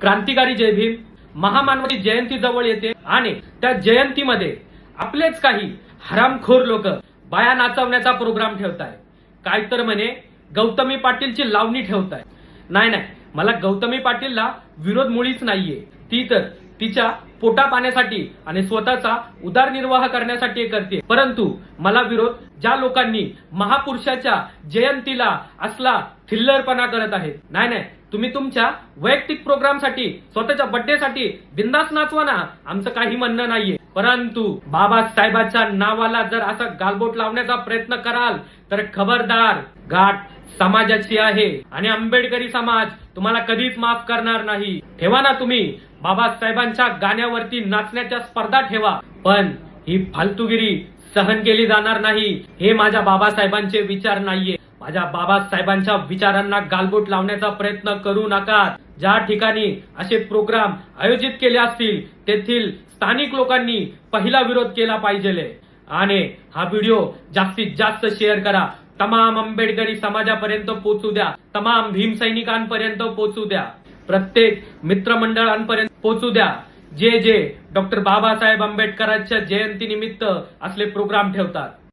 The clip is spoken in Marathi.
क्रांतिकारी जय भीम महामानवाची जयंती जवळ येते आणि त्या जयंतीमध्ये आपलेच काही हरामखोर लोक बाया नाचवण्याचा प्रोग्राम ठेवताय. काय तर म्हणे गौतमी पाटीलची लावणी ठेवताय. नाही नाही मला गौतमी पाटीलला विरोध मुळीच नाहीये. ती तर तिच्या पोटा पाण्यासाठी आणि स्वतःचा उदारनिर्वाह करण्यासाठी करते. परंतु मला विरोध ज्या लोकांनी महापुरुषाच्या जयंतीला असला थिल्लरपणा करत आहेत. नाही नाही तुम्ही तुमच्या वैयक्तिक प्रोग्रामसाठी स्वतःच्या बर्थडेसाठी बिंदास नाचवा ना. आमचं काही म्हणणं नाहीये. परंतु बाबासाहेबांच्या नावाला जर असा गालबोट लावण्याचा प्रयत्न कराल तर खबरदार गाठ समाजाची आहे. आणि आंबेडकरी समाज तुम्हाला कधीच माफ करणार नाही. ठेवा ना तुम्ही. बाबासाहेबांच्या गाण्यावरती नाचण्याच्या स्पर्धा ठेवा. पण ही फालतुगिरी सहन केली जाणार नाही. हे माझ्या बाबासाहेबांचे विचार नाहीये. माझ्या बाबासाहेबांच्या विचारांना गालबोट लावण्याचा प्रयत्न करू नका. ज्या ठिकाणी असे प्रोग्राम आयोजित केले असतील तेथील स्थानिक लोकांनी पहिला विरोध केला पाहिजे आणि हा व्हिडिओ जास्तीत जास्त शेअर करा. तमाम आंबेडकरी समाजापर्यंत पोहोचू द्या. तमाम भीमसैनिकांपर्यंत पोहोचू द्या. प्रत्येक मित्रमंडळांपर्यंत पोहोचू द्या. जे जे डॉक्टर बाबासाहेब आंबेडकरांच्या जयंती निमित्त असले प्रोग्राम ठेवतात.